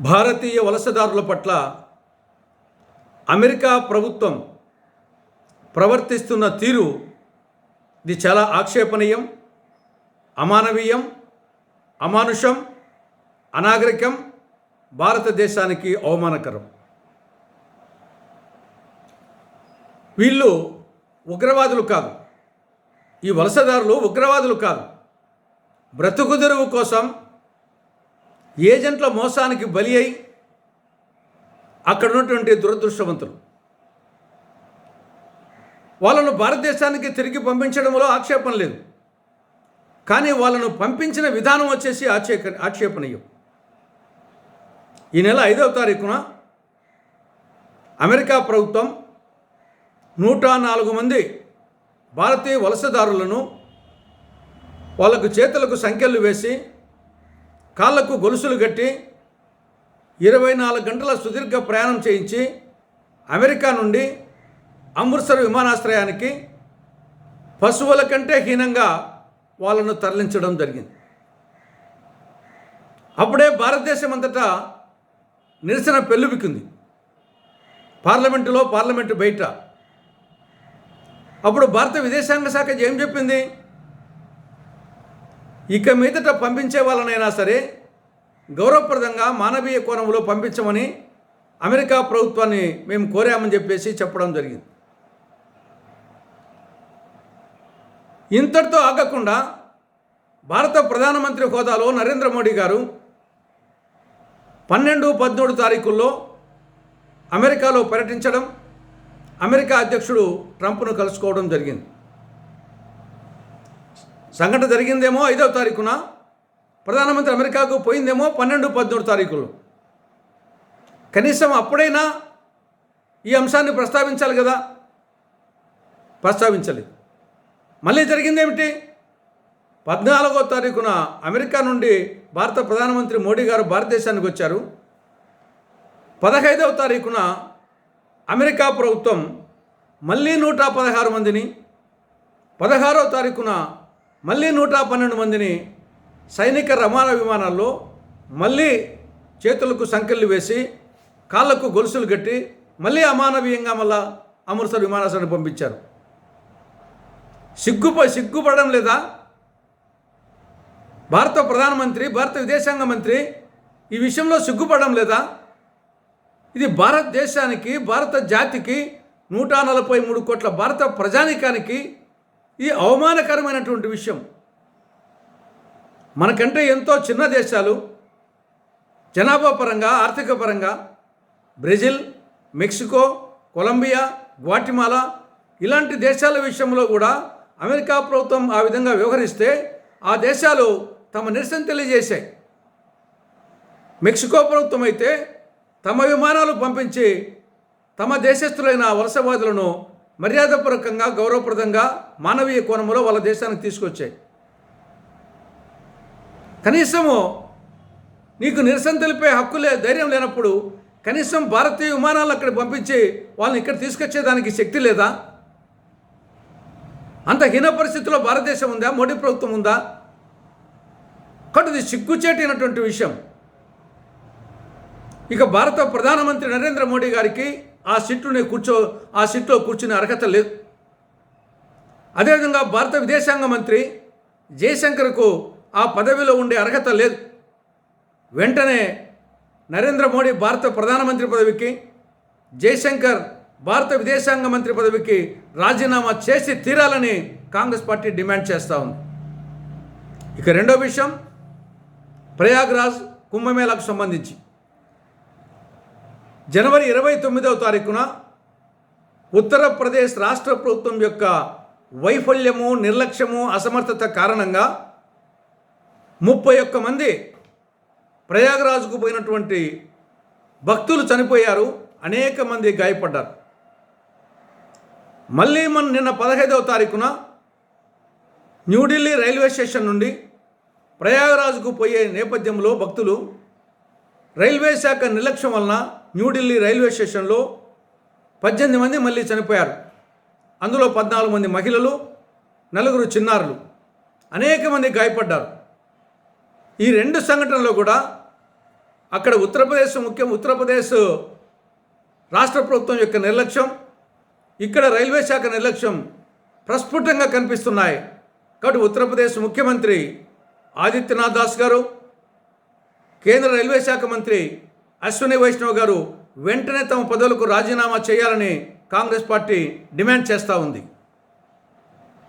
భారతీయ వలసదారుల పట్ల అమెరికా ప్రభుత్వం ప్రవర్తిస్తున్న తీరు ఇది చాలా ఆక్షేపణీయం అమానవీయం అమానుషం అనాగరికం భారతదేశానికి అవమానకరం. వీళ్ళు ఉగ్రవాదులు కాదు. ఈ వలసదారులు ఉగ్రవాదులు కాదు. బ్రతుకుదెరువు కోసం ఏజెంట్ల మోసానికి బలి అయి అక్కడ ఉన్నటువంటి దురదృష్టవంతులు. వాళ్ళను భారతదేశానికి తిరిగి పంపించడంలో ఆక్షేపణ లేదు. కానీ వాళ్ళను పంపించిన విధానం వచ్చేసి ఆక్షే ఆక్షేపణీయం. ఈ నెల ఐదవ తారీఖున అమెరికా ప్రభుత్వం నూట నాలుగు మంది భారతీయ వలసదారులను వాళ్ళకు చేతులకు సంఖ్యలు వేసి కాళ్ళకు గొలుసులు కట్టి ఇరవై నాలుగు గంటల సుదీర్ఘ ప్రయాణం చేయించి అమెరికా నుండి అమృత్సర్ విమానాశ్రయానికి పశువుల కంటే హీనంగా వాళ్ళను తరలించడం జరిగింది. అప్పుడే భారతదేశం అంతటా నిరసన పెళ్ళుబిక్కింది పార్లమెంటులో పార్లమెంటు బయట. అప్పుడు భారత విదేశాంగ శాఖ ఏం చెప్పింది? ఇక మీదట పంపించే వాళ్ళనైనా సరే గౌరవప్రదంగా మానవీయ కోణంలో పంపించమని అమెరికా ప్రభుత్వాన్ని మేము కోరామని చెప్పేసి చెప్పడం జరిగింది. ఇంతటితో ఆగకుండా భారత ప్రధానమంత్రి హోదాలో నరేంద్ర మోడీ గారు పన్నెండు పదమూడు తారీఖుల్లో అమెరికాలో పర్యటించడం అమెరికా అధ్యక్షుడు ట్రంప్ను కలుసుకోవడం జరిగింది. సంఘటన జరిగిందేమో ఐదవ తారీఖున. ప్రధానమంత్రి అమెరికాకు పోయిందేమో పన్నెండు పదమూడు తారీఖులు కనీసం అప్పుడైనా ఈ అంశాన్ని ప్రస్తావించాలి కదా? ప్రస్తావించాలి మళ్ళీ జరిగిందేమిటి? పద్నాలుగో తారీఖున అమెరికా నుండి భారత ప్రధానమంత్రి మోడీ గారు భారతదేశానికి వచ్చారు. పదహైదవ తారీఖున అమెరికా ప్రభుత్వం మళ్ళీ నూట పదహారు మందిని పదహారవ తారీఖున మళ్ళీ నూట పన్నెండు మందిని సైనిక రవాణా విమానాల్లో మళ్ళీ చేతులకు సంకెళ్ళు వేసి కాళ్ళకు గొలుసులు కట్టి మళ్ళీ అమానవీయంగా మళ్ళా అమృత్సర్ విమానాశ్రయాన్ని పంపించారు. సిగ్గుప సిగ్గుపడడం లేదా? భారత ప్రధానమంత్రి భారత విదేశాంగ మంత్రి ఈ విషయంలో సిగ్గుపడడం లేదా? ఇది భారతదేశానికి భారత జాతికి నూట నలభై మూడు కోట్ల భారత ప్రజానికానికి ఇది అవమానకరమైనటువంటి విషయం. మనకంటే ఎంతో చిన్న దేశాలు జనాభా పరంగా ఆర్థిక పరంగా బ్రెజిల్ మెక్సికో కొలంబియా గ్వాటిమాలా ఇలాంటి దేశాల విషయంలో కూడా అమెరికా ప్రభుత్వం ఆ విధంగా వ్యవహరిస్తే ఆ దేశాలు తమ నిరసన తెలియజేశాయి. మెక్సికో ప్రభుత్వం అయితే తమ విమానాలు పంపించి తమ దేశస్థులైన వలసవాదులను మర్యాదపూర్వకంగా గౌరవప్రదంగా మానవీయ కోణంలో వాళ్ళ దేశానికి తీసుకొచ్చాయి. కనీసము నీకు నిరసన తెలిపే హక్కు లే ధైర్యం లేనప్పుడు కనీసం భారతీయ విమానాలను అక్కడ పంపించి వాళ్ళని ఇక్కడ తీసుకొచ్చేదానికి శక్తి లేదా? అంత హీన పరిస్థితిలో భారతదేశం ఉందా? మోడీ ప్రభుత్వం ఉందా? కాబట్టి ఇది సిగ్గుచేటినటువంటి విషయం. ఇక భారత ప్రధానమంత్రి నరేంద్ర మోడీ గారికి ఆ సీట్లోనే కూర్చో ఆ సీట్లో కూర్చునే అర్హత లేదు. అదేవిధంగా భారత విదేశాంగ మంత్రి జయశంకర్కు ఆ పదవిలో ఉండే అర్హత లేదు. వెంటనే నరేంద్ర మోడీ భారత ప్రధానమంత్రి పదవికి జయశంకర్ భారత విదేశాంగ మంత్రి పదవికి రాజీనామా చేసి తీరాలని కాంగ్రెస్ పార్టీ డిమాండ్ చేస్తూ ఉంది. ఇక రెండో విషయం ప్రయాగ్రాజ్ కుంభమేళాకు సంబంధించి. జనవరి ఇరవై తొమ్మిదవ తారీఖున ఉత్తరప్రదేశ్ రాష్ట్ర ప్రభుత్వం యొక్క వైఫల్యము నిర్లక్ష్యము అసమర్థత కారణంగా ముప్పై ఒక్క మంది ప్రయాగరాజుకు పోయినటువంటి భక్తులు చనిపోయారు అనేక మంది గాయపడ్డారు. మళ్ళీ మన నిన్న పదహైదవ తారీఖున న్యూఢిల్లీ రైల్వే స్టేషన్ నుండి ప్రయాగరాజుకు పోయే నేపథ్యంలో భక్తులు రైల్వే శాఖ నిర్లక్ష్యం వలన న్యూఢిల్లీ రైల్వే స్టేషన్లో పద్దెనిమిది మంది మళ్ళీ చనిపోయారు. అందులో పద్నాలుగు మంది మహిళలు నలుగురు చిన్నారులు. అనేక మంది గాయపడ్డారు. ఈ రెండు సంఘటనలు కూడా అక్కడ ఉత్తరప్రదేశ్ ముఖ్యం ఉత్తరప్రదేశ్ రాష్ట్ర ప్రభుత్వం యొక్క నిర్లక్ష్యం ఇక్కడ రైల్వే శాఖ నిర్లక్ష్యం ప్రస్ఫుటంగా కనిపిస్తున్నాయి. కాబట్టి ఉత్తరప్రదేశ్ ముఖ్యమంత్రి ఆదిత్యనాథ్ దాస్ గారు కేంద్ర రైల్వే శాఖ మంత్రి అశ్విని వైష్ణవ్ గారు వెంటనే తమ పదవులకు రాజీనామా చేయాలని కాంగ్రెస్ పార్టీ డిమాండ్ చేస్తూ ఉంది.